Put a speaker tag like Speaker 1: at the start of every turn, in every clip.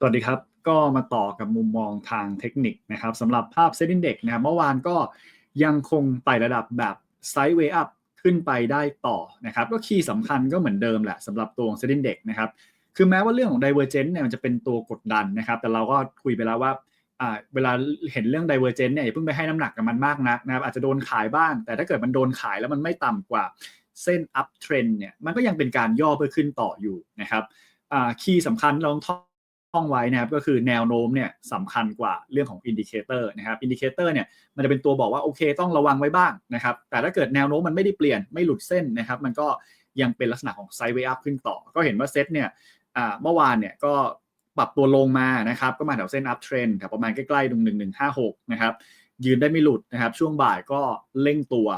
Speaker 1: สวัสดีครับ ก็มาต่อกับมุมมองทางเทคนิคนะครับสำหรับภาพเซ็นดิ้งเด็กนะครับเมื่อวานก็ยังคงไต่ระดับแบบไซด์เวย์อัพขึ้นไปได้ต่อนะครับก็คีย์สำคัญก็เหมือนเดิมแหละสำหรับตัวเซ็นดิ้งเด็กนะครับคือแม้ว่าเรื่องของ Divergent เนี่ยมันจะเป็นตัวกดดันนะครับแต่เราก็คุยไปแล้วว่าอ่าเวลาเห็นเรื่อง Divergent เนี่ยอย่าเพิ่งไปให้น้ำหนักกับมันมากนักนะครับอาจจะโดนขายบ้าง แต่ถ้าเกิดมันโดนขายแล้วมันไม่ต่ำกว่าเส้น up trend เนี่ยมันก็ยังเป็นการย่อเพื่อขึ้นต่ออยู่นะครับอ่าคีย์สำคัญเราต้อง ท่องไว้นะครับก็คือแนวโน้มเนี่ยสำคัญกว่าเรื่องของอินดิเคเตอร์นะครับอินดิเคเตอร์เนี่ยมันจะเป็นตัวบอกว่าโอเคต้องระวังไว้บ้างนะครับแต่ถ้าเกิดแนวโน้มมันไม่ได้เปลี่ยนไม่หลุดเส้นนะครับมันก็ยังเป็นลักษณะของไซด์เวย์อัพขึ้นต่อ ก็เห็นว่าเซ็ตเนี่ยเมื่อวานเนี่ยก็ปรับตัวลงมานะครับก็มาแถวเส้นอัพเทรนแถวประมาณใกล้ๆตรงหนึ่งหนึ่งห้าหกนะครับยืนได้ไม่หลุดนะครับช่วงบ่ายก็เร่งตัว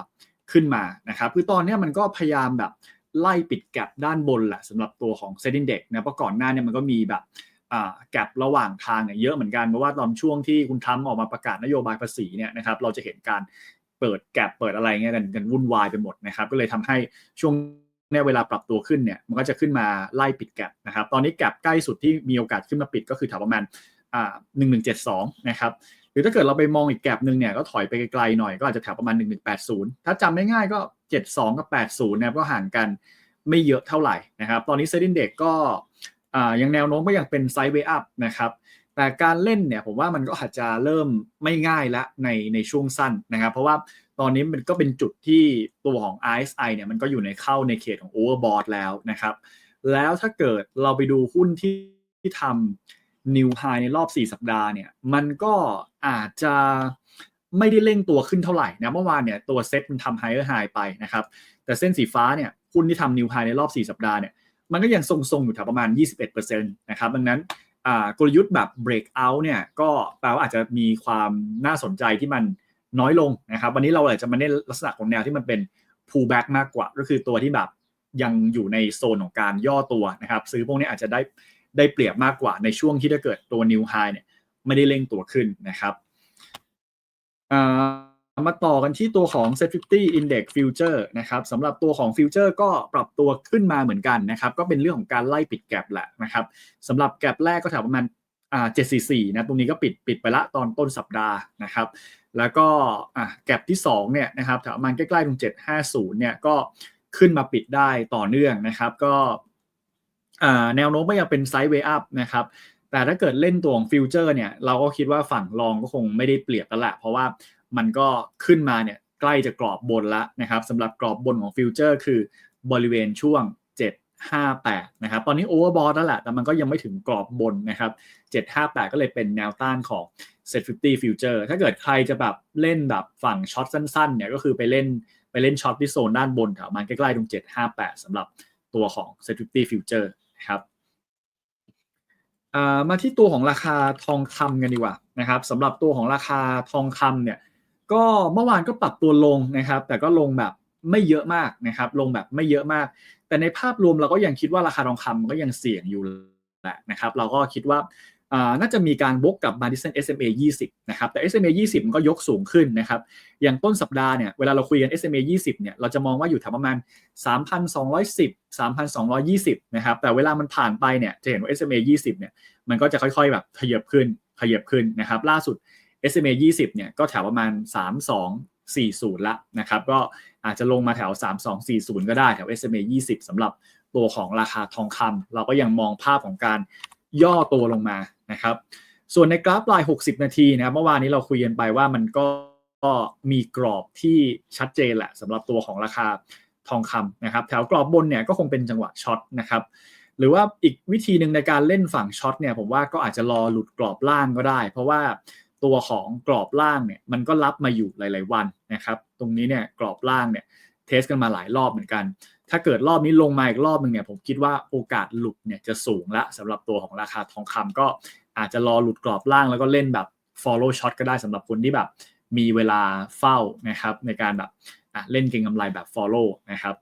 Speaker 1: ขึ้นมานะครับคือตอนนี้มันก็พยายามแบบไล่ปิดแกลบด้านบนแหละสำหรับตัวของเซ็นดิ้งเด็กนะเพราะก่อนหน้าเนี่ยมันก็มีแบบ แกลบระหว่างทางเนี่ยเยอะเหมือนกันเพราะว่าตอนช่วงที่คุณทรัมออกมาประกาศนโยบายภาษีเนี่ยนะครับเราจะเห็นการเปิดแกลบเปิดอะไรเงี้ยกันกันวุ่นวายไปหมดนะครับก็เลยทำให้ช่วงเนี่ยเวลาปรับตัวขึ้นเนี่ยมันก็จะขึ้นมาไล่ปิดแกลบนะครับตอนนี้แกลบใกล้สุดที่มีโอกาสขึ้นมาปิดก็คือแถวประมาณอ่าหนึ่งหนึ่งเจ็ดสองนะครับหรือถ้าเกิดเราไปมองอีกแกลบหนึ่งเนี่ยก็ถอยไปไกลๆหน่อยก็อาจจะแถวประมาณ 1180 ถ้าจำไม่ง่ายก็ 72 กับ 80 นะครับก็ห่างกันไม่เยอะเท่าไหร่นะครับ ตอนนี้เซ็นดิ้งเด็กก็ อยังแนวโน้มก็ยังเป็นไซด์เวย์อัพนะครับแต่การเล่นเนี่ยผมว่ามันก็อาจจะเริ่มไม่ง่ายแล้วในในช่วงสั้นนะครับ เพราะว่าตอนนี้มันก็เป็นจุดที่ตัวของ RSI เนี่ยมันก็อยู่ในเข้าในเขตของ overbought แล้วนะครับ แล้วถ้าเกิดเราไปดูหุ้นที่ที่ทำ new high ในรอบ 4 สัปดาห์เนี่ยมันก็อาจจะไม่ได้เร่งตัวขึ้นเท่าไหร่นะเมื่อวานเนี่ยตัวเซ็ตมันทำ higher high ไปนะครับ แต่เส้นสีฟ้าเนี่ยหุ้นที่ทำ new high ในรอบ 4 สัปดาห์เนี่ย มันก็ยังทรงๆอยู่แถวประมาณ 21%นะครับดังนั้นกลยุทธ์แบบ break out เนี่ยก็แปลว่าอาจจะมีความน่าสนใจที่มันน้อยลงนะครับ วันนี้เราอาจจะมาเน้นลักษณะของแนวที่มันเป็น pullback มากกว่า ก็คือตัวที่แบบยังอยู่ในโซนของการย่อตัวนะครับ ซื้อพวกนี้อาจจะได้ได้เปรียบมากกว่าในช่วงที่ถ้าเกิดตัว new high เนี่ยไม่ได้เร่งตัวขึ้นนะครับ มาต่อกันที่ตัวของ Set 50 Index Future นะครับสำหรับตัวของ Future ก็ปรับตัวขึ้นมาเหมือนกันนะครับ ก็เป็นเรื่องของการไล่ปิดแกลบแหละนะครับสำหรับแกลบแรกก็แถวประมาณอ่า744นะตรงนี้ก็ปิดปิดไปละตอนต้นสัปดาห์นะครับ แล้วก็อ่าแกลบที่2เนี่ยนะครับแถวประมาณใกล้ๆตรง750เนี่ยก็ขึ้นมาปิดได้ต่อเนื่องนะครับ ก็อ่าแนวโน้มก็ยังเป็นไซด์เวย์อัพนะครับแต่ถ้าเกิดเล่นตัวของฟิวเจอร์เนี่ยเราก็คิดว่าฝั่งรองก็คงไม่ได้เปรียบแล้วแหละเพราะว่า มันก็ขึ้นมาเนี่ยใกล้จะกรอบบนแล้วนะครับสำหรับกรอบบนของฟิวเจอร์คือบริเวณช่วง 758 นะครับ ตอนนี้โอเวอร์บอทแล้วแหละ แต่มันก็ยังไม่ถึงกรอบบนนะครับ 758 ก็เลยเป็นแนวต้านของ Set 50 Future ถ้าเกิดใครจะแบบเล่นแบบฝั่งช็อตสั้นๆ เนี่ยก็คือไปเล่นไปเล่นช็อตที่โซนด้านบนแถวมันใกล้ๆตรง 758 สำหรับตัวของ Set 50 Future นะครับมาที่ตัวของราคาทองคำกันดีกว่านะครับสำหรับตัวของราคาทองคำเนี่ย ก็เมื่อวานก็ปรับตัวลงนะครับ แต่ก็ลงแบบไม่เยอะมากนะครับ ลงแบบไม่เยอะมาก แต่ในภาพรวมเราก็ยังคิดว่าราคาทองคำก็ยังเสี่ยงอยู่แหละนะครับ เราก็คิดว่าน่าจะมีการบกกับมาดิสัน SMA 20 นะครับ แต่ SMA 20 มันก็ยกสูงขึ้นนะครับ อย่างต้นสัปดาห์เนี่ย เวลาเราคุยกัน SMA 20 เนี่ย เราจะมองว่าอยู่แถวประมาณ 3,210 3,220 นะครับ แต่เวลามันผ่านไปเนี่ย จะเห็นว่า SMA 20 เนี่ย มันก็จะค่อยๆ แบบขยับขึ้นขยับขึ้นนะครับ ล่าสุด SMA 20เนี่ยก็แถวประมาณ 3240 ละนะครับ ก็อาจจะลงมาแถว 3240 ก็ได้แถว SMA 20สำหรับตัวของราคาทองคำเราก็ยังมองภาพของการย่อตัวลงมานะครับ ส่วนในกราฟลาย 60 นาทีนะครับเมื่อวานนี้เราคุยกันไปว่ามันก็มีกรอบที่ชัดเจนแหละสำหรับตัวของราคาทองคำนะครับ แถวกรอบบนเนี่ยก็คงเป็นจังหวะช็อตนะครับหรือว่าอีกวิธีหนึ่งในการเล่นฝั่งช็อตเนี่ยผมว่าก็อาจจะรอหลุดกรอบล่างก็ได้ เพราะว่า ตัวของกรอบล่างเนี่ยมันก็รับมาอยู่หลาย ๆ วันนะครับ ตรงนี้เนี่ยกรอบล่างเนี่ยเทสกันมาหลายรอบเหมือนกัน ถ้าเกิดรอบนี้ลงมาอีกรอบหนึ่งเนี่ยผมคิดว่าโอกาสหลุดเนี่ยจะสูงละสำหรับตัวของราคาทองคำก็อาจจะรอหลุดกรอบล่างแล้วก็เล่นแบบ follow shot ก็ได้สำหรับคนที่แบบมีเวลาเฝ้านะครับในการแบบเล่นเก็งกำไรแบบ follow นะครับ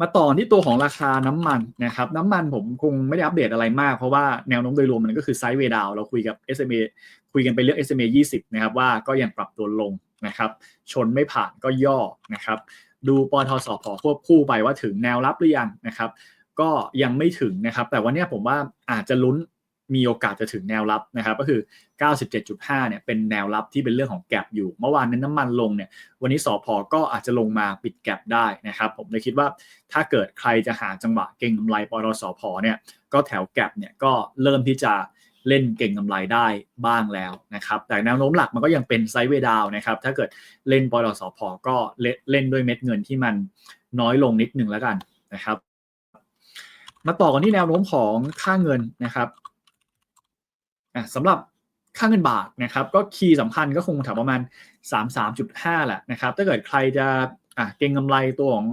Speaker 1: มาต่อที่ตัวของราคาน้ำมันนะครับน้ำมันผมคงไม่ได้อัปเดตอะไรมาก เพราะว่าแนวโน้มโดยรวมมันก็คือไซด์เวดาวเราคุยกับ SMA คุยกันไปเรื่อง SMA 20 นะครับว่าก็ยังปรับตัวลงนะครับชนไม่ผ่านก็ย่อนะครับดูปอทสพควบคู่ไปว่าถึงแนวรับหรือยังนะครับก็ยังไม่ถึงนะครับ แต่วันนี้ผมว่าอาจจะลุ้น มีโอกาสจะถึงแนวรับนะครับก็คือ 97.5 เนี่ยเป็นแนวรับที่เป็นเรื่องของแกลบอยู่ เมื่อวานนั้นน้ำมันลงเนี่ยวันนี้สอพอก็อาจจะลงมาปิดแกลบได้นะครับผมเลยคิดว่าถ้าเกิดใครจะหาจังหวะเก่งกำไรปตทสอพอเนี่ยก็แถวแกลบเนี่ยก็เริ่มที่จะเล่นเก่งกำไรได้บ้างแล้วนะครับแต่แนวโน้มหลักมันก็ยังเป็นไซด์เวดาวนะครับถ้าเกิดเล่นปตทสอพอก็เล่นด้วยเม็ดเงินที่มันน้อยลงนิดนึงแล้วกันนะครับมาต่อกันที่แนวโน้มของค่าเงินนะครับ สำหรับค่าเงินบาทนะครับก็คีย์สำคัญก็คงแถวประมาณ 33.5 แหละนะครับถ้าเกิดใครจะอะเก็งกำไรตัวของ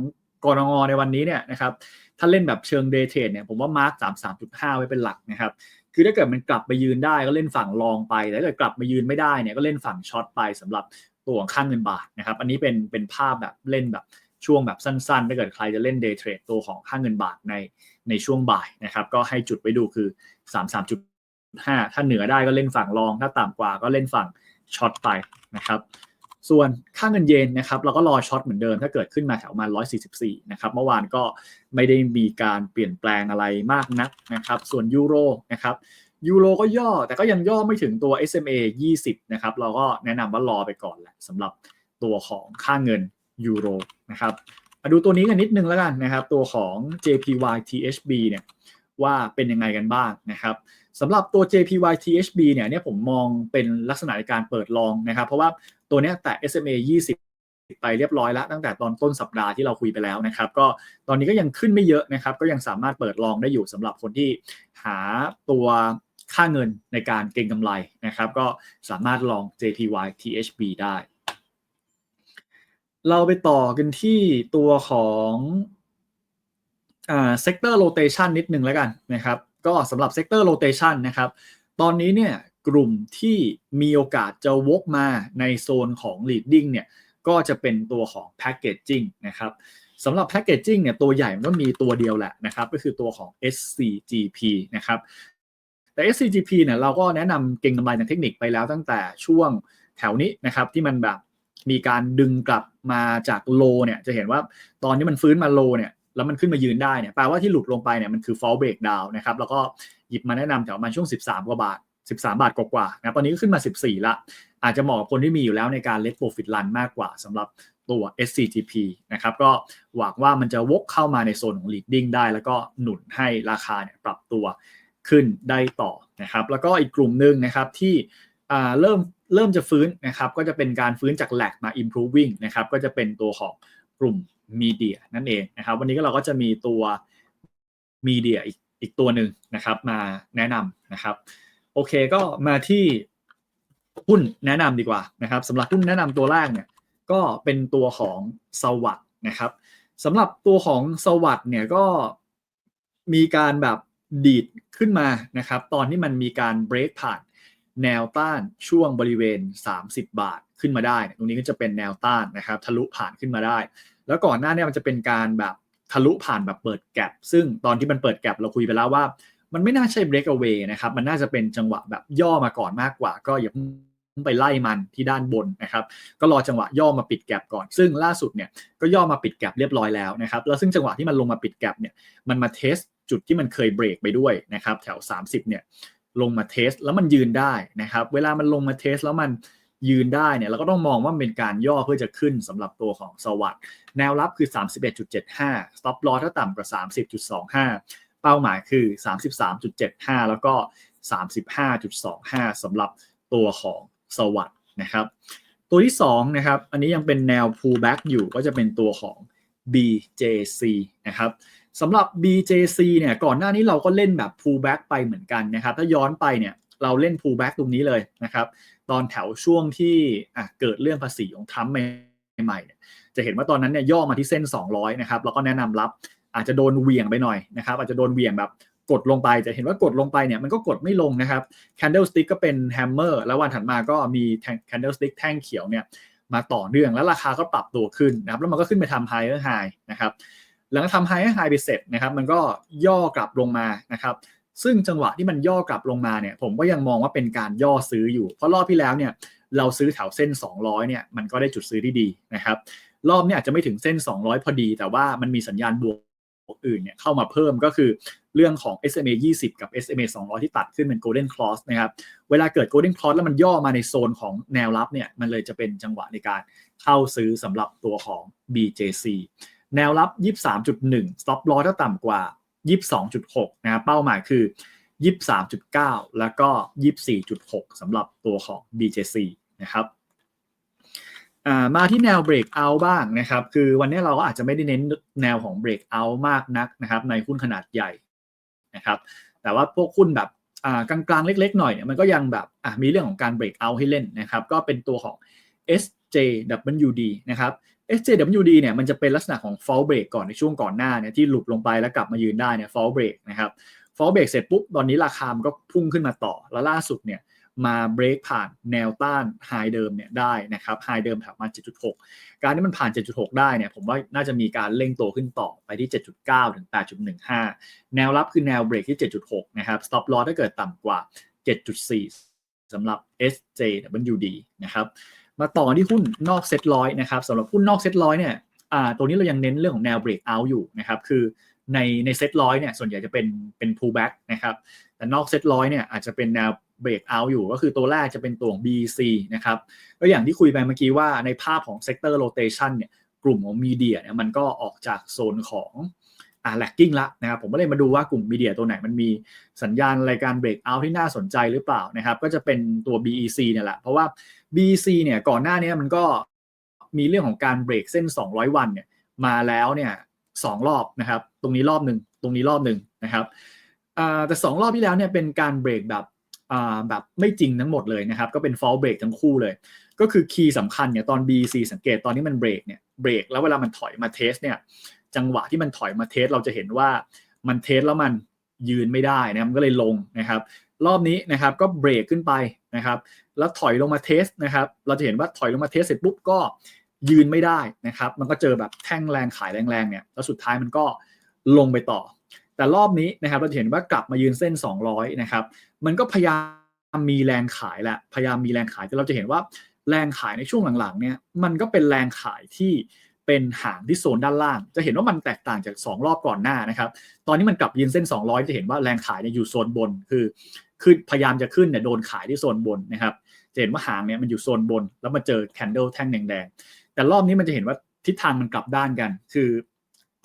Speaker 1: กรงงในวันนี้เนี่ยนะครับถ้าเล่นแบบเชิงเดย์เทรดเนี่ยผมว่ามาร์ก33.5 ไว้เป็นหลักนะครับคือถ้าเกิดมันกลับไปยืนได้ก็เล่นฝั่งรองไปแต่ถ้าเกิดกลับมายืนไม่ได้เนี่ยก็เล่นฝั่งช็อตไปสำหรับตัวของค่าเงินบาทนะครับอันนี้เป็นเป็นภาพแบบเล่นแบบช่วงแบบสั้นๆ ถ้าเกิดใครจะเล่นเดย์เทรดตัวของค่าเงินบาทในในช่วงบ่ายนะครับก็ให้จุดไว้ดูคือ 33. 5 ถ้าเหนือได้ก็เล่นฝั่งรอง ถ้าต่ำกว่าก็เล่นฝั่งช็อตไปนะครับ ส่วนค่าเงินเยนนะครับเราก็รอช็อตเหมือนเดิม ถ้าเกิดขึ้นมาแถวมา144 นะครับ เมื่อวานก็ไม่ได้มีการเปลี่ยนแปลงอะไรมากนักนะครับ ส่วนยูโรนะครับยูโรก็ย่อแต่ก็ยังย่อไม่ถึงตัว SMA 20 นะครับ เราก็แนะนำว่ารอไปก่อนแหละสำหรับตัวของค่าเงินยูโรนะครับมาดูตัวนี้กันนิดนึงแล้วกันนะครับ ตัวของ JPY THB เนี่ย ว่าเป็นยังไงกันบ้างนะครับสำหรับตัว JPY THB เนี่ยเนี่ยผมมองเป็นลักษณะในการเปิดลองนะครับ เพราะว่าตัวนี้แต่ SMA 20 ไปเรียบร้อยแล้วตั้งแต่ตอนต้นสัปดาห์ที่เราคุยไปแล้วนะครับ ก็ตอนนี้ก็ยังขึ้นไม่เยอะนะครับ ก็ยังสามารถเปิดลองได้อยู่สำหรับคนที่หาตัวค่าเงินในการเก็งกำไรนะครับ ก็สามารถลอง JPY THB ได้เราไปต่อกันที่ตัวของ อ่า sector rotation นิดนึงแล้วกันนะครับก็สำหรับเซกเตอร์โรเตชันนะครับตอนนี้เนี่ยกลุ่มที่มีโอกาสจะวกมาในโซนของ leading เนี่ยก็จะเป็นตัวของ packaging นะครับสำหรับ packaging เนี่ยตัวใหญ่มันก็มีตัวเดียวแหละนะครับก็คือตัวของ SCGP นะครับแต่ SCGP เนี่ยเราก็แนะนำเก่งกำไรทางเทคนิคไปแล้วตั้งแต่ช่วงแถวนี้นะครับที่มันแบบมีการดึงกลับมาจากโลเนี่ยจะเห็นว่าตอนนี้มันฟื้นมาโลเนี่ย แล้วมันขึ้นมายืนได้เนี่ยแปลว่าที่หลุดลงไปเนี่ยมันคือ fall break down นะครับแล้วก็หยิบมาแนะนำแถวมาช่วง 13 กว่าบาท 13 บาทกว่าๆนะตอนนี้ก็ขึ้นมา 14 ละ อาจจะเหมาะกับคนที่มีอยู่แล้วในการ let profit run มากกว่าสำหรับตัว SCGP นะครับก็หวังว่ามันจะวกเข้ามาในโซนของ leading ได้ แล้วก็หนุนให้ราคาเนี่ยปรับตัวขึ้นได้ต่อนะครับแล้วก็อีกกลุ่มหนึ่งนะครับที่เริ่มเริ่มจะฟื้นนะครับก็จะเป็นการฟื้นจากแหลกมา improving นะครับก็จะเป็นตัวของกลุ่ม มีเดียนั่นเองนะครับวันนี้ก็เราก็จะมีตัวมีเดียอีกอีกตัวหนึ่งนะครับมาแนะนำนะครับโอเคก็มาที่หุ้นแนะนำดีกว่านะครับสำหรับหุ้นแนะนำตัวแรกเนี่ยก็เป็นตัวของสวัสด์นะครับสำหรับตัวของสวัสด์เนี่ยก็มีการแบบดีดขึ้นมานะครับตอนที่มันมีการเบรกผ่านแนวต้านช่วงบริเวณ 30 บาทขึ้นมาได้ ตรงนี้ก็จะเป็นแนวต้านนะครับทะลุผ่านขึ้นมาได้ แล้วก่อนหน้านี้มันจะเป็นการแบบทะลุผ่านแบบเปิดแกลบซึ่งตอนที่มันเปิดแกลบเราคุยไปแล้วว่า มันไม่น่าใช่ break away นะครับ มันน่าจะเป็นจังหวะแบบย่อมาก่อนมากกว่า ก็อย่าเพิ่งไปไล่มันที่ด้านบนนะครับ ก็รอจังหวะย่อมาปิดแกลบก่อน ซึ่งล่าสุดเนี่ยก็ย่อมาปิดแกลบเรียบร้อยแล้วนะครับ แล้วซึ่งจังหวะที่มันลงมาปิดแกลบเนี่ย มันมาเทสจุดที่มันเคยเบรกไปด้วยนะครับ แถว 30 เนี่ยลงมาเทสแล้วมันยืนได้นะครับ เวลามันลงมาเทสแล้วมัน ยืนได้เนี่ยเราก็ต้องมองว่าเป็นการย่อเพื่อจะขึ้นสำหรับตัวของสวัสด์แนวรับคือ 31.75 stop loss ถ้าต่ำกว่า 30.25 เป้าหมายคือ 33.75 แล้วก็ 35.25สำหรับตัวของสวัสด์นะครับตัวที่2นะครับอันนี้ยังเป็นแนว pullback อยู่ก็จะเป็นตัวของ BJC นะครับสำหรับ BJC เนี่ยก่อนหน้านี้เราก็เล่นแบบ pullback ไปเหมือนกันนะครับถ้าย้อนไปเนี่ย เราเล่น pullback ตรงนี้เลยนะครับ ตอนแถวช่วงที่เกิดเรื่องภาษีของทรัมป์ใหม่ๆเนี่ยจะเห็นว่าตอนนั้นเนี่ยย่อมาที่เส้น 200 นะครับ แล้วก็แนะนำรับอาจจะโดนเวียงไปหน่อยนะครับ อาจจะโดนเวียงแบบกดลงไป จะเห็นว่ากดลงไปเนี่ยมันก็กดไม่ลงนะครับ candlestick ก็เป็นแฮมเมอร์แล้ววันถัดมาก็มี candlestick แท่งเขียวเนี่ยมาต่อเนื่องแล้วราคาก็ปรับตัวขึ้นนะครับ แล้วมันก็ขึ้นไปทำ higher high นะครับ หลังทำ higher high ไปเสร็จนะครับ มันก็ย่อกลับลงมานะครับ ซึ่งจังหวะที่มันย่อกลับลงมาเนี่ยผมก็ยังมองว่าเป็นการย่อซื้ออยู่ เพราะรอบที่แล้วเนี่ยเราซื้อแถวเส้น 200เนี่ยมันก็ได้จุดซื้อที่ดีนะครับรอบนี้อาจจะไม่ถึงเส้น 200 พอดี แต่ว่ามันมีสัญญาณบวกอื่นเนี่ยเข้ามาเพิ่มก็คือเรื่องของ SMA 20 กับ SMA 200 ที่ตัดขึ้นเป็น Golden Cross นะครับ เวลาเกิด Golden Cross แล้วมันย่อมาในโซนของแนวรับเนี่ยมันเลยจะเป็นจังหวะในการเข้าซื้อสำหรับตัวของ BJC แนวรับ 23.1 stop loss ถ้าต่ำกว่า 22.6 นะครับเป้าหมายคือ 23.9 แล้วก็ 24.6สำหรับตัวของ BJC นะครับมาที่แนว break out บ้างนะครับ คือวันนี้เราก็อาจจะไม่ได้เน้นแนวของ break out มากนักนะครับ ในหุ้นขนาดใหญ่นะครับ แต่ว่าพวกหุ้นแบบกลางๆ เล็กๆ หน่อยเนี่ยมันก็ยังแบบมีเรื่องของการ break out ให้เล่นนะครับ ก็เป็นตัวของ SJWD นะครับ SJWD เนี่ยมันจะเป็นลักษณะของ fall break ก่อนในช่วงก่อนหน้าเนี่ยที่หลุดลงไปแล้วกลับมายืนได้เนี่ย fall break นะครับ fall break เสร็จปุ๊บตอนนี้ราคามันก็พุ่งขึ้นมาต่อ แล้วล่าสุดเนี่ยมาเบรกผ่านแนวต้านไฮเดิมเนี่ยได้นะครับไฮเดิมแถวมา7.6 การที่มันผ่าน 7.6 ได้เนี่ยผมว่าน่าจะมีการเร่งตัวขึ้นต่อไปที่ 7.9 ถึง 8.15 แนวรับคือแนวเบรกที่ 7.6 นะครับ stop loss ถ้าเกิดต่ำกว่า 7.4สำหรับ SJWD นะครับ มาต่อที่หุ้นนอกเซ็ตร้อยนะครับสำหรับหุ้นนอกเซ็ตร้อยเนี่ยอ่าตัวนี้เรายังเน้นเรื่องของแนวเบรกเอาอยู่นะครับคือในในเซ็ตร้อยเนี่ยส่วนใหญ่จะเป็นเป็น pullback นะครับแต่นอกเซ็ตร้อยเนี่ยอาจจะเป็นแนวเบรกเอาอยู่ ก็คือตัวแรกจะเป็นตัวของ BC นะครับก็อย่างที่คุยไปเมื่อกี้ว่าในภาพของ sector rotation เนี่ยกลุ่มของมีเดียเนี่ยมันก็ออกจากโซนของ อ่าแลกกิ้งละนะครับผมก็เลยมาดูว่ากลุ่มมีเดียตัวไหนมันมีสัญญาณรายการเบรกเอาที่น่าสนใจหรือเปล่านะครับก็จะเป็นตัว BEC เนี่ยแหละเพราะว่า BEC เนี่ยก่อนหน้านี้มันก็มีเรื่องของการเบรกเส้น 200 วันเนี่ยมาแล้วเนี่ยสองรอบนะครับตรงนี้รอบหนึ่งตรงนี้รอบหนึ่งนะครับแต่สองรอบที่แล้วเนี่ยเป็นการเบรกแบบแบบไม่จริงทั้งหมดเลยนะครับก็เป็น fall break ทั้งคู่เลย ก็คือคีย์สำคัญเนี่ยตอน BC สังเกตตอนนี้มันเบรกเนี่ยเบรกแล้วเวลามันถอยมาเทสเนี่ย จังหวะที่มันถอยมาเทสเราจะเห็นว่ามันเทสแล้วมันยืนไม่ได้นะมันก็เลยลงนะครับ รอบนี้นะครับก็เบรกขึ้นไปนะครับ แล้วถอยลงมาเทสนะครับ เราจะเห็นว่าถอยลงมาเทสเสร็จปุ๊บก็ยืนไม่ได้นะครับ มันก็เจอแบบแท่งแรงขายแรงๆเนี่ยแล้วสุดท้ายมันก็ลงไปต่อ แต่รอบนี้นะครับเราเห็นว่ากลับมายืนเส้น 200นะครับ มันก็พยายามมีแรงขายแหละพยายามมีแรงขายแต่เราจะเห็นว่าแรงขายในช่วงหลังๆเนี่ยมันก็เป็นแรงขายที่ เป็นหางที่โซนด้านล่าง จะเห็นว่ามันแตกต่างจาก 2 รอบก่อนหน้านะครับ ตอนนี้มันกลับยืนเส้น 200 จะเห็นว่าแรงขายเนี่ยอยู่โซนบน คือคือพยายามจะขึ้นเนี่ยโดนขายที่โซนบนนะครับ จะเห็นว่าหางเนี่ยมันอยู่โซนบน แล้วมาเจอแคนเดิลแท่งแดงๆ แต่รอบนี้มันจะเห็นว่าทิศทางมันกลับด้านกัน คือ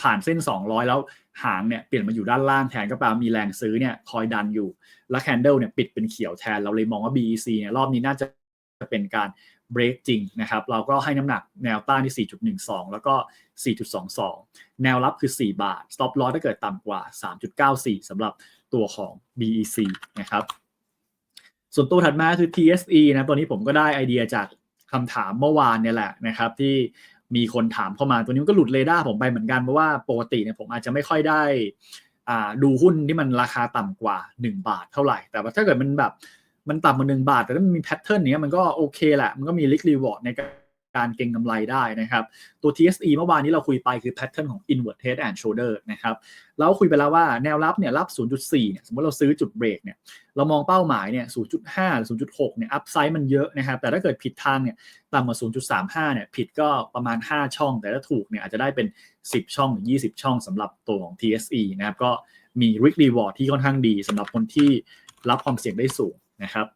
Speaker 1: ผ่านเส้น 200 แล้วหางเนี่ยเปลี่ยนมาอยู่ด้านล่างแทนก็แปลว่ามีแรงซื้อเนี่ยคอยดันอยู่ แล้วแคนเดิลเนี่ยปิดเป็นเขียวแทน เราเลยมองว่า BEC เนี่ยรอบนี้น่าจะเป็นการ เบรกจริงนะครับเราก็ให้น้ำหนักแนวต้านที่ 4.12 แล้วก็ 4.22 แนวรับคือ 4 บาท stop loss ถ้าเกิดต่ำกว่า 3.94สำหรับตัวของ BEC นะครับส่วนตัวถัดมาคือ TSE นะตัวนี้ผมก็ได้ไอเดียจากคำถามเมื่อวานเนี่ยแหละนะครับที่มีคนถามเข้ามาตัวนี้ก็หลุดเรดาร์ผมไปเหมือนกันเพราะว่าปกติเนี่ยผมอาจจะไม่ค่อยได้ดูหุ้นที่มันราคาต่ำกว่า 1 บาทเท่าไหร่ แต่ว่าถ้าเกิดมันแบบ มันต่ำกว่า1บาท แต่ถ้ามันมีแพทเทิร์นเนี้ยมันก็โอเคแหละ มันก็มีลิครีวอร์ดในการเก็งกำไรได้นะครับ ตัว TSE เมื่อวานนี้เราคุยไปคือแพทเทิร์นของ inward head and shoulder นะครับเราคุยไปแล้วว่าแนวรับเนี่ยรับ 0.4 เนี่ยสมมติเราซื้อจุดเบรกเนี่ยเรามองเป้าหมายเนี่ย 0.5 หรือ 0.6 เนี่ย อัพไซด์มันเยอะนะครับ แต่ถ้าเกิดผิดทางเนี่ยต่ำกว่า 0.35 เนี่ยผิดก็ประมาณ 5 ช่อง แต่ถ้าถูกเนี่ยอาจจะได้เป็น 10 ช่องหรือ 20 ช่องสำหรับตัวของ TSE นะครับก็มี risk reward ที่ค่อนข้างดีสำหรับคนที่รับความเสี่ยงได้สูง นะครับ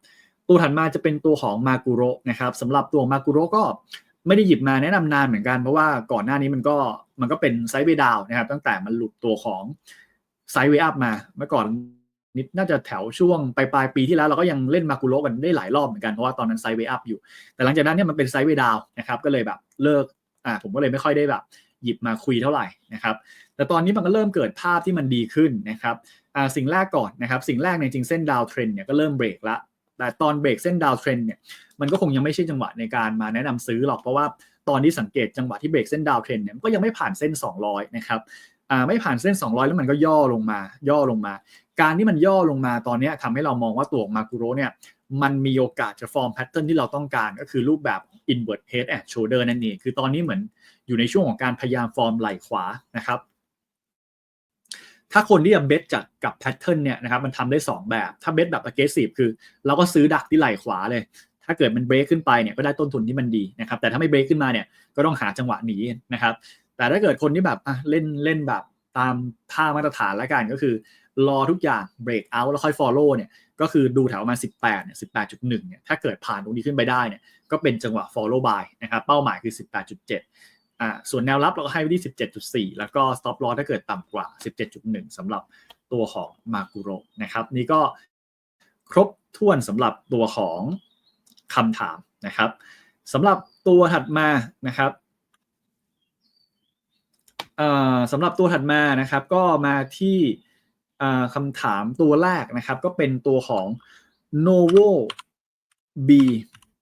Speaker 1: ตัวถัดมาจะเป็นตัวของมากุโรนะครับสำหรับตัวมากุโรก็ไม่ได้หยิบมาแนะนำนานเหมือนกันเพราะว่าก่อนหน้านี้มันก็มันก็เป็นไซด์เวดาวนะครับ ตั้งแต่มันหลุดตัวของไซด์เวอัพมาเมื่อก่อนนิดน่าจะแถวช่วงปลายปลายปีที่แล้วเราก็ยังเล่นมากุโรกันได้หลายรอบเหมือนกันเพราะว่าตอนนั้นไซด์เวอัพอยู่ แต่หลังจากนั้นเนี่ยมันเป็นไซด์เวดาวนะครับก็เลยแบบเลิกอ่าผมก็เลยไม่ค่อยได้แบบหยิบมาคุยเท่าไหร่นะครับ แต่ตอนนี้มันก็เริ่มเกิดภาพที่มันดีขึ้นนะครับ สิ่งแรกก่อนนะครับ สิ่งแรกในจริงเส้นดาวเทรนเนี่ยก็เริ่มเบรกละแต่ตอนเบรกเส้นดาวเทรนเนี่ยมันก็คงยังไม่ใช่จังหวะในการมาแนะนำซื้อหรอกเพราะว่าตอนที่สังเกตจังหวะที่เบรกเส้นดาวเทรนเนี่ยก็ยังไม่ผ่านเส้น 200 นะครับอ่าไม่ผ่านเส้น 200 แล้วมันก็ย่อลงมา ย่อลงมา การที่มันย่อลงมาตอนนี้ทำให้เรามองว่าตัวมากุโรเนี่ยมันมีโอกาสจะฟอร์มแพทเทิร์นที่เราต้องการก็คือรูปแบบ inward head and shoulder นั่นเอง คือตอนนี้เหมือนอยู่ในช่วงของการพยายามฟอร์มไหล่ขวานะครับ ถ้าคนที่จะเบสจากกับแพทเทิร์นเนี่ยนะครับมันทำได้ 2 แบบ ถ้าเบสแบบ aggressive คือ เราก็ซื้อดักที่ไหล่ขวาเลย ถ้าเกิดมันเบรกขึ้นไปเนี่ยก็ได้ต้นทุนที่มันดีนะครับ แต่ถ้าไม่เบรกขึ้นมาเนี่ยก็ต้องหาจังหวะหนีนะครับ แต่ถ้าเกิดคนที่แบบเล่นเล่นแบบตามท่ามาตรฐานแล้วกันก็คือ รอทุกอย่าง break out แล้วค่อย follow เนี่ยก็คือดูแถวประมาณ 18เนี่ย18.1เนี่ยถ้าเกิดผ่านตรงนี้ขึ้นไปได้เนี่ยก็เป็นจังหวะ follow by นะครับเป้าหมายคือ 18.7 อ่าส่วนแนวรับเราก็ให้ไว้ที่ 17.4 แล้วก็ stop loss ถ้าเกิดต่ำกว่า 17.1สำหรับตัวของมากุโรนะครับ นี่ก็ครบถ้วนสำหรับตัวของคำถามนะครับสำหรับตัวถัดมานะครับสำหรับตัวถัดมานะครับ ก็มาที่คำถามตัวแรกนะครับ ก็เป็นตัวของ novo b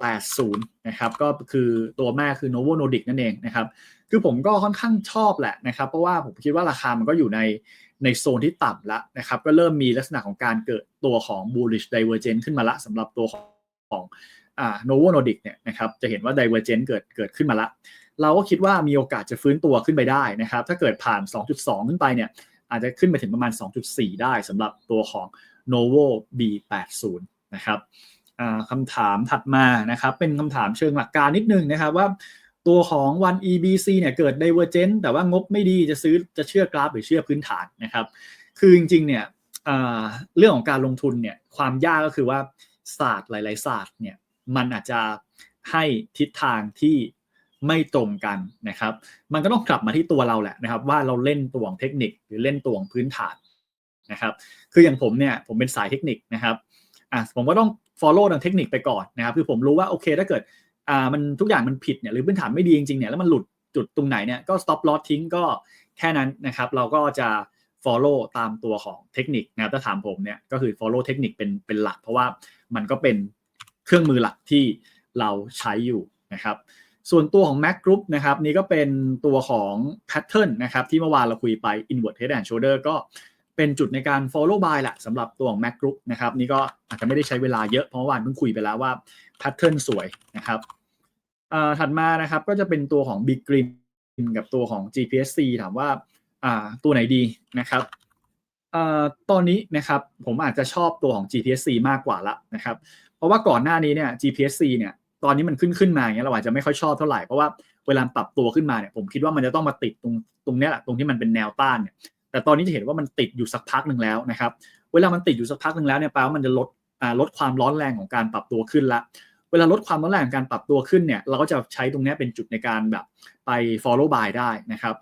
Speaker 1: 80 นะครับ ก็คือตัวแม่คือ novo nordic นั่นเองนะครับ คือผมก็ค่อนข้างชอบแหละนะครับ เพราะว่าผมคิดว่าราคามันก็อยู่ในในโซนที่ต่ำแล้วนะครับ ก็เริ่มมีลักษณะของการเกิดตัวของ bullish divergence ขึ้นมาละสำหรับตัวของของอ่า novo nordic เนี่ยนะครับ จะเห็นว่า divergence เกิดเกิดขึ้นมาละ เราก็คิดว่ามีโอกาสจะฟื้นตัวขึ้นไปได้นะครับ ถ้าเกิดผ่าน 2.2 ขึ้นไปเนี่ย อาจจะขึ้นไปถึงประมาณ 2.4 ได้สำหรับตัวของ novo b80 นะครับ คำถามถัดมานะครับเป็นคำถามเชิงหลักการนิดนึงนะครับว่าตัวของ one EBC เนี่ยเกิด divergent แต่ว่างบไม่ดีจะซื้อจะเชื่อกราฟหรือเชื่อพื้นฐานนะครับคือจริงๆเนี่ยเรื่องของการลงทุนเนี่ยความยากก็คือว่าศาสตร์หลาย ๆ ศาสตร์เนี่ยมันอาจจะให้ทิศทางที่ไม่ตรงกันนะครับ มันก็ต้องกลับมาที่ตัวเราแหละนะครับ ว่าเราเล่นตัวของเทคนิคหรือเล่นตัวของพื้นฐานนะครับ คืออย่างผมเนี่ยผมเป็นสายเทคนิคนะครับอะผมก็ต้อง follow ทางเทคนิคไปก่อนนะครับคือผมรู้ว่าโอเค ถ้าเกิดอ่ามันทุกอย่างมันผิดเนี่ยหรือพื้นฐานไม่ดีจริงๆเนี่ยแล้วมันหลุดจุดตรงไหนเนี่ยก็ stop loss ทิ้งก็แค่นั้นนะครับ เราก็จะ follow ตามตัวของเทคนิคนะครับถ้าถามผมเนี่ยก็คือ follow เทคนิคเป็นเป็นหลัก เพราะว่ามันก็เป็นเครื่องมือหลักที่เราใช้อยู่นะครับ ส่วนตัวของ Mac Group นะครับ นี่ก็เป็นตัวของ pattern นะครับ ที่เมื่อวานเราคุยไป inward head and shoulder ก็ เป็นจุดในการ follow by แหละสำหรับตัวของ Mac Group นะครับนี่ก็อาจจะไม่ได้ใช้เวลาเยอะเพราะวานเพิ่งคุยไปแล้วว่า pattern สวยนะครับถัดมานะครับก็จะเป็นตัวของ Big Green กับตัวของ GPSC ถามว่าตัวไหนดีนะครับตอนนี้นะครับผมอาจจะชอบตัวของ GPSC มากกว่าละนะครับ เพราะว่าก่อนหน้านี้เนี่ย GPSC เนี่ยตอนนี้มันขึ้นขึ้นมาอย่างเงี้ยเราอาจจะไม่ค่อยชอบเท่าไหร่เพราะว่าเวลาปรับตัวขึ้นมาเนี่ยผมคิดว่ามันจะต้องมาติดตรงตรงนี้แหละตรงที่มันเป็นแนวต้านเนี่ย แต่ตอนนี้จะเห็นว่ามันติดอยู่สักพักหนึ่งแล้วนะครับ เวลามันติดอยู่สักพักหนึ่งแล้วเนี่ยแปลว่ามันจะลดลดความร้อนแรงของการปรับตัวขึ้นละ เวลาลดความร้อนแรงของการปรับตัวขึ้นเนี่ย เราก็จะใช้ตรงนี้เป็นจุดในการแบบไป follow by ได้นะครับ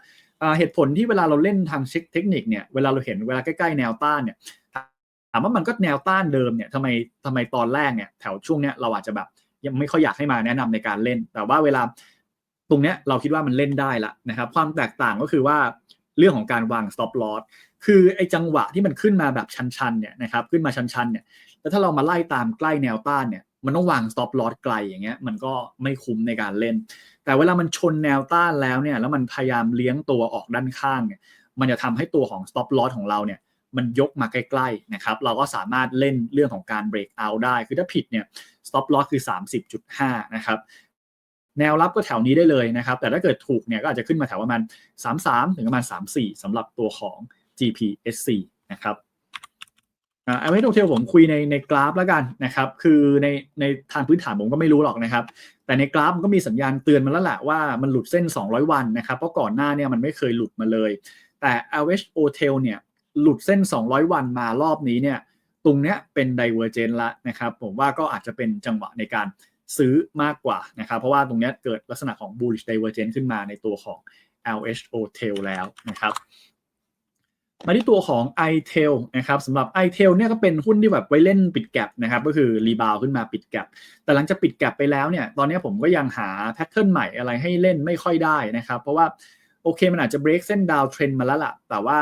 Speaker 1: เหตุผลที่เวลาเราเล่นทางเช็คเทคนิคเนี่ยเวลาเราเห็นเวลาใกล้ๆแนวต้านเนี่ยถามว่ามันก็แนวต้านเดิมเนี่ยทำไมทำไมตอนแรกเนี่ยแถวช่วงเนี้ยเราอาจจะแบบยังไม่ค่อยอยากให้มาแนะนำในการเล่น แต่ว่าเวลาตรงเนี้ยเราคิดว่ามันเล่นได้ละนะครับ ความแตกต่างก็คือว่า เรื่องของการวาง stop loss คือไอ้จังหวะที่มันขึ้นมาแบบชันๆเนี่ยนะครับขึ้นมาชันๆเนี่ยแล้วถ้าเรามาไล่ตามใกล้แนวต้านเนี่ยมันต้องวาง stop loss ไกลอย่างเงี้ยมันก็ไม่คุ้มในการเล่น แต่เวลามันชนแนวต้านแล้วเนี่ยแล้วมันพยายามเลี้ยงตัวออกด้านข้างเนี่ยมันจะทำให้ตัวของ stop loss ของเราเนี่ยมันยกมาใกล้ๆนะครับเราก็สามารถเล่นเรื่องของการ break out ได้ คือถ้าผิดเนี่ย stop loss คือ 30.5 นะครับ แนวรับก็แถวนี้ได้เลยนะครับ แต่ถ้าเกิดถูกเนี่ยก็อาจจะขึ้นมาแถวประมาณ 33 ถึงประมาณ 34สำหรับตัวของ GPSC นะครับเอาไว้โอเทลผมคุยในในกราฟแล้วกันนะครับ คือในในทางพื้นฐานผมก็ไม่รู้หรอกนะครับ แต่ในกราฟมันก็มีสัญญาณเตือนมาแล้วแหละว่ามันหลุดเส้น 200 วันนะครับ เพราะก่อนหน้าเนี่ยมันไม่เคยหลุดมาเลย แต่ average hotel เนี่ยหลุดเส้น 200 วันมารอบนี้เนี่ยตรงเนี้ยเป็น divergent ละนะครับ ผมว่าก็อาจจะเป็นจังหวะในการ ซื้อมากกว่านะครับ เพราะว่าตรงนี้เกิดลักษณะของ bullish divergence ขึ้นมาในตัวของ LH Hotel แล้วนะครับมาที่ตัวของ iTel นะครับสำหรับ iTel เนี่ยก็เป็นหุ้นที่แบบไว้เล่นปิดแกลบนะครับก็คือรีบาวขึ้นมาปิดแกลบแต่หลังจากปิดแกลบไปแล้วเนี่ยตอนนี้ผมก็ยังหาแพทเทิร์นใหม่อะไรให้เล่นไม่ค่อยได้นะครับ เพราะว่าโอเคมันอาจจะ break เส้นดาวเทรนมาแล้วล่ะ แต่ว่า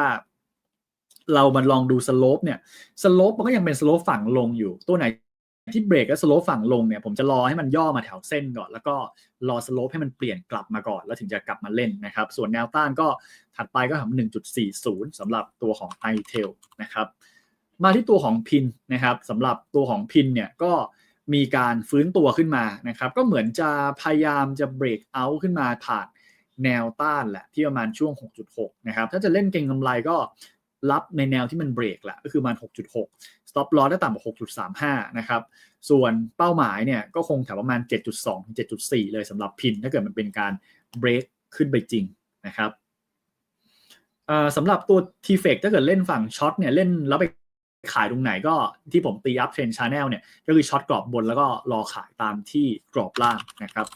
Speaker 1: เรามาลองดูสโลปเนี่ยสโลปมันก็ยังเป็นสโลปฝั่งลงอยู่ตัวไหน ที่เบรกและสโลปฝั่งลงเนี่ยผมจะรอให้มันย่อมาแถวเส้นก่อน แล้วก็รอสโลปให้มันเปลี่ยนกลับมาก่อน แล้วถึงจะกลับมาเล่นนะครับ ส่วนแนวต้านก็ถัดไปก็ทำ1.40สำหรับตัวของ i t e l นะครับมาที่ตัวของพินนะครับสำหรับตัวของพินเนี่ยก็มีการฟื้นตัวขึ้นมานะครับก็เหมือนจะพยายามจะเบรกเอาขึ้นมาผ่านแนวต้านแหละที่ประมาณช่วง 6.6 นะครับ ถ้าจะเล่นเก่งกำไรก็ รับในแนวที่มันเบรกละก็คือมัน 6.6 stop loss ได้ต่ำกว่า6.35 นะครับ ส่วนเป้าหมายเนี่ยก็คงแถวประมาณ 7.2ถึง7.4 เลยสำหรับพิน ถ้าเกิดมันเป็นการเบรกขึ้นไปจริงนะครับสำหรับตัว t f e c ถ้าเกิดเล่นฝั่งช็อตเนี่ยเล่นแล้วไปขายตรงไหนก็ที่ผมตีอัพเทรนชาแนลเนี่ยก็คือช็อตกรอบบนแล้วก็รอขายตามที่กรอบล่างนะครับ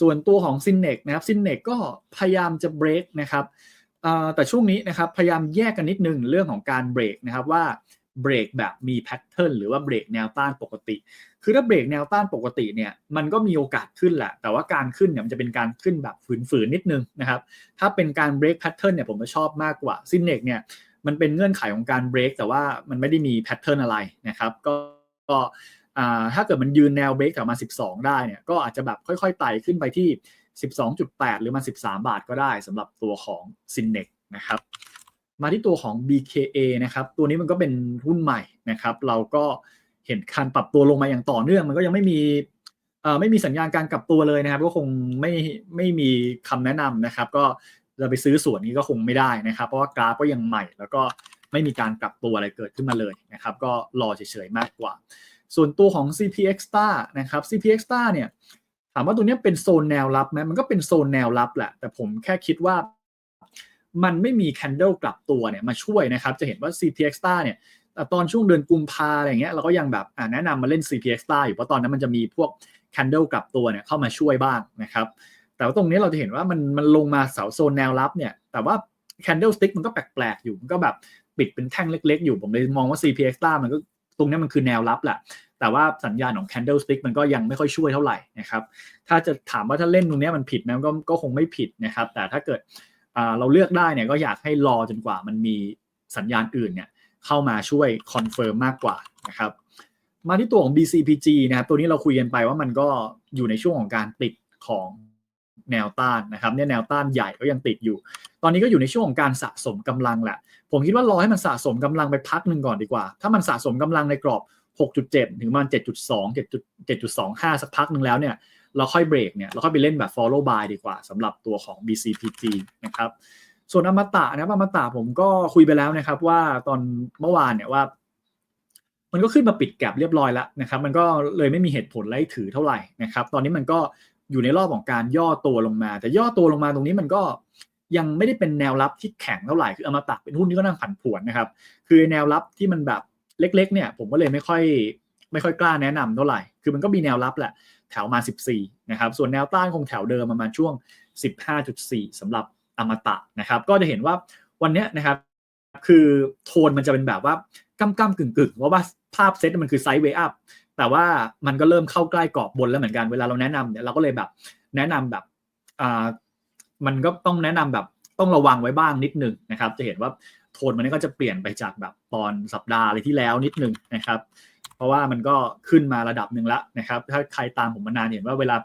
Speaker 1: ส่วนตัวของซินเนกนะครับซินเนกก็พยายามจะเบรกนะครับ แต่ช่วงนี้นะครับพยายามแยกกันนิดนึงเรื่องของการเบรกนะครับว่าเบรกแบบมีแพทเทิร์นหรือว่าเบรกแนวต้านปกติ คือถ้าเบรกแนวต้านปกติเนี่ยมันก็มีโอกาสขึ้นแหละ แต่ว่าการขึ้นเนี่ยมันจะเป็นการขึ้นแบบฝืนๆนิดนึงนะครับ ถ้าเป็นการเบรกแพทเทิร์นเนี่ยผมจะชอบมากกว่าซินเนกเนี่ยมันเป็นเงื่อนไขของการเบรกแต่ว่ามันไม่ได้มีแพทเทิร์นอะไรนะครับก็ก็ถ้าเกิดมันยืนแนวเบรกแถวมา 12 ได้เนี่ยก็อาจจะแบบค่อยๆไต่ขึ้นไปที่ 12.8 หรือมา 13 บาทก็ได้สำหรับตัวของซินเนกนะครับมาที่ตัวของ BKA นะครับตัวนี้มันก็เป็นหุ้นใหม่นะครับเราก็เห็นการปรับตัวลงมาอย่างต่อเนื่อง มันก็ยังไม่มีไม่มีสัญญาณการกลับตัวเลยนะครับ ก็คงไม่ไม่มีคำแนะนำนะครับ ก็เราไปซื้อส่วนนี้ก็คงไม่ได้นะครับ เพราะว่ากราฟก็ยังใหม่ แล้วก็ไม่มีการกลับตัวอะไรเกิดขึ้นมาเลยนะครับ ก็รอเฉยๆมากกว่า ส่วนตัวของ CPX Star นะครับ CPX Star เนี่ย ถามว่าตัวนี้เป็นโซนแนวรับไหมมันก็เป็นโซนแนวรับแหละ แต่ผมแค่คิดว่ามันไม่มี candle กลับตัวเนี่ยมาช่วยนะครับ จะเห็นว่า CPX Star เนี่ยตอนช่วงเดือนกุมภาอะไรเงี้ยเราก็ยังแบบแนะนำมาเล่น CPX Star อยู่เพราะตอนนั้นมันจะมีพวก candle กลับตัวเนี่ยเข้ามาช่วยบ้างนะครับ แต่ว่าตรงนี้เราจะเห็นว่ามันมันลงมาเสาโซนแนวรับเนี่ยแต่ว่า candle stick มันก็แปลกๆอยู่มันก็แบบปิดเป็นแท่งเล็ก ๆ อยู่ผมเลยมองว่า CPX Star มันก็ตรงนี้มันคือแนวรับแหละ แต่ว่าสัญญาณของ candle stick มันก็ยังไม่ค่อยช่วยเท่าไหร่นะครับถ้าจะถามว่าถ้าเล่นตรงนี้มันผิดนะก็ก็คงไม่ผิดนะครับ แต่ถ้าเกิดเราเลือกได้เนี่ยก็อยากให้รอจนกว่ามันมีสัญญาณอื่นเนี่ยเข้ามาช่วยคอนเฟิร์มมากกว่านะครับมาที่ตัวของ BCPG นะครับตัวนี้เราคุยกันไปว่ามันก็อยู่ในช่วงของการติดของแนวต้านนะครับเนี่ยแนวต้านใหญ่ก็ยังติดอยู่ ตอนนี้ก็อยู่ในช่วงของการสะสมกำลังแหละ ผมคิดว่ารอให้มันสะสมกำลังไปพักหนึ่งก่อนดีกว่า ถ้ามันสะสมกำลังในกรอบ 6.7 ถึงมัน7.2 7.25 สักพักหนึ่งแล้วเนี่ยเราค่อยเบรกเนี่ยเราค่อยไปเล่นแบบ follow by ดีกว่าสำหรับตัวของ BCPG นะครับส่วนอมตะนะอมตะผมก็คุยไปแล้วนะครับว่าตอนเมื่อวานเนี่ยว่า มันก็ขึ้นมาปิดแกลบเรียบร้อยแล้วนะครับ มันก็เลยไม่มีเหตุผลไล่ถือเท่าไหร่นะครับ ตอนนี้มันก็อยู่ในรอบของการย่อตัวลงมา แต่ย่อตัวลงมาตรงนี้มันก็ยังไม่ได้เป็นแนวรับที่แข็งเท่าไหร่คืออมตะเป็นหุ้นที่ก็นั่งผันผวนนะครับ คือแนวรับที่มันแบบ เล็กๆเนี่ยผมก็เลยไม่ค่อยไม่ค่อยกล้าแนะนำเท่าไหร่ คือมันก็มีแนวรับแหละ แถวมา 14 นะครับ ส่วนแนวต้านคงแถวเดิมประมาณช่วง 15.4สำหรับอมตะนะครับ ก็จะเห็นว่าวันนี้นะครับ คือโทนมันจะเป็นแบบว่าก้ำก้ำกึ่งกึ่งว่าว่าภาพเซตมันคือไซด์เวอัพ แต่ว่ามันก็เริ่มเข้าใกล้กรอบบนแล้วเหมือนกัน เวลาเราแนะนำเนี่ยเราก็เลยแบบแนะนำแบบอ่ามันก็ต้องแนะนำแบบต้องระวังไว้บ้างนิดนึงนะครับ จะเห็นว่า โทนมันก็จะเปลี่ยนไปจากแบบตอนสัปดาห์อะไรที่แล้วนิดนึงนะครับ เพราะว่ามันก็ขึ้นมาระดับหนึ่งล้วนะครับ ถ้าใครตามผมมานานเห็นว่าเวลา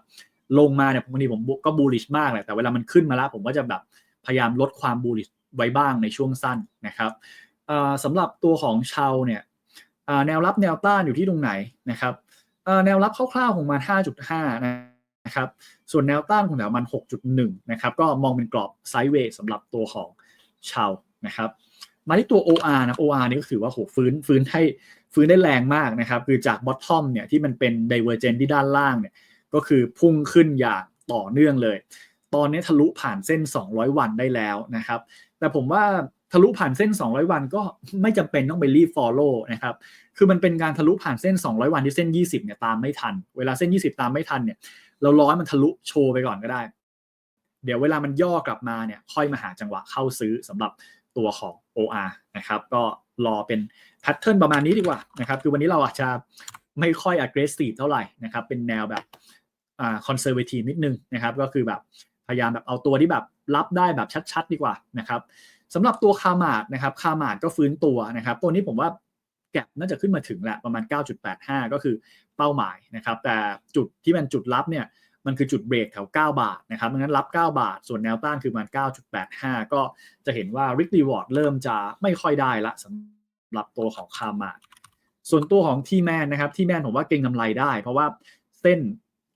Speaker 1: ลงมาเนี่ยบางทีผมก็บูลลิชมากเลยแต่เวลามันขึ้นมาแล้วผมก็จะแบบพยายามลดความบูลลิชไว้บ้างในช่วงสั้นนะครับสำหรับตัวของเชาเนี่ยแนวรับแนวต้านอยู่ที่ตรงไหนนะครับแนวรับคร่าวๆของมัน 5.5 นะครับ ส่วนแนวต้านของแถวมัน 6.1 นะครับ ก็มองเป็นกรอบไซด์เวย์สำหรับตัวของเชานะครับ มาที่ตัว OR นะ OR นี่ก็ถือว่าโหฟื้นฟื้นให้ฟื้นได้แรงมากนะครับ คือจากบอททอมเนี่ยที่มันเป็นไดเวอร์เจนที่ด้านล่างเนี่ยก็คือพุ่งขึ้นอย่างต่อเนื่องเลย ตอนนี้ทะลุผ่านเส้น 200 วันได้แล้วนะครับ แต่ผมว่าทะลุผ่านเส้น 200 วันก็ไม่จำเป็นต้องไปรีบ follow นะครับ คือมันเป็นการทะลุผ่านเส้น 200 วันที่เส้น 20เนี่ยตามไม่ทัน เวลาเส้น 20 ตามไม่ทันเนี่ย เราร้อยมันทะลุโชว์ไปก่อนก็ได้ เดี๋ยวเวลามันย่อกลับมาเนี่ยค่อยมาหาจังหวะเข้าซื้อสำหรับ ตัวของ OR นะครับก็รอเป็นแพทเทิร์นประมาณนี้ดีกว่านะครับคือวันนี้เราอาจจะไม่ค่อย aggressive เท่าไหร่นะครับเป็นแนวแบบอ่า conservative นิดนึงนะครับก็คือแบบพยายามแบบเอาตัวที่แบบรับได้แบบชัดๆ ดีกว่านะครับสำหรับตัวคามาดนะครับคามาดก็ฟื้นตัวนะครับตัวนี้ผมว่าแกลน่าจะขึ้นมาถึงแหละประมาณ 9.85 ก็คือเป้าหมายนะครับแต่จุดที่มันจุดรับเนี่ย มันคือจุดเบรกแถว 9 บาทนะครับดังนั้นรับ 9 บาท ส่วนแนวต้านคือมัน9.85 ก็จะเห็นว่า Rick Reward เริ่มจะไม่ค่อยได้ละสำหรับตัวของคามาส่วนตัวของทีแมนนะครับทีแมนผมว่าเก่งกำไรได้ เพราะว่าเส้น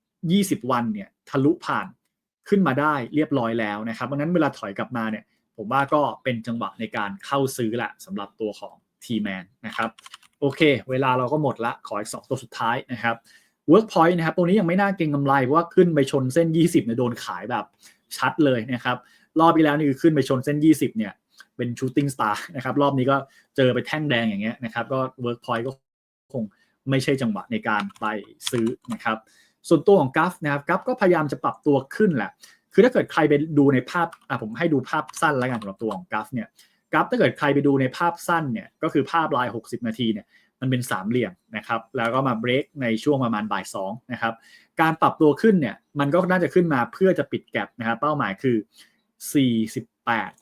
Speaker 1: 20 วันเนี่ยทะลุผ่านขึ้นมาได้เรียบร้อยแล้วนะครับดังนั้นเวลาถอยกลับมาเนี่ยผมว่าก็เป็นจังหวะในการเข้าซื้อแหละสำหรับตัวของ T-Man นะครับโอเค เวลาเราก็หมดละขออีก 2 ตัวสุดท้ายนะครับ Workpoint นะครับตัวนี้ยังไม่น่าเก็งกำไรเพราะว่าขึ้นไปชนเส้น 20เนี่ยโดนขายแบบชัดเลยนะครับ รอบที่แล้วนี่คือขึ้นไปชนเส้น 20 เนี่ย เป็นชูตติ้งสตาร์นะครับ รอบนี้ก็เจอไปแท่งแดงอย่างเงี้ยนะครับ ก็เวิร์กพอยต์ก็คงไม่ใช่จังหวะในการไปซื้อนะครับ ส่วนตัวของกัฟนะครับกัฟก็พยายามจะปรับตัวขึ้นแหละ คือถ้าเกิดใครไปดูในภาพอะผมให้ดูภาพสั้นแล้วกันสำหรับตัวของกัฟเนี่ยกัฟถ้าเกิดใครไปดูในภาพสั้นเนี่ยก็คือภาพลาย 60 นาทีเนี่ย มันเป็นสามเหลี่ยมนะครับ แล้วก็มาเบรกในช่วงประมาณบ่ายสองนะครับ การปรับตัวขึ้นเนี่ย มันก็น่าจะขึ้นมาเพื่อจะปิดแก็บนะครับ เป้าหมายคือ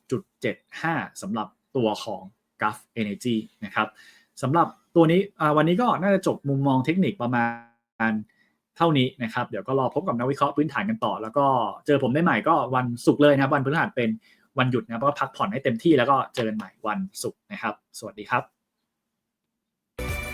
Speaker 1: 48.75สำหรับตัวของ g u f Energy นะครับสำหรับตัวนี้วันนี้ก็น่าจะจบมุมมองเทคนิคประมาณเท่านี้นะครับ เดี๋ยวก็รอพบกับนักวิเคราะห์พื้นฐานกันต่อ แล้วก็เจอผมได้ใหม่ก็วันศุกร์เลยนะครับ วันพฤหัสเป็นวันหยุดนะครับก็พักผ่อนให้เต็มที่แล้วก็เจอกันใหม่วันศุกร์นะครับ สวัสดีครับ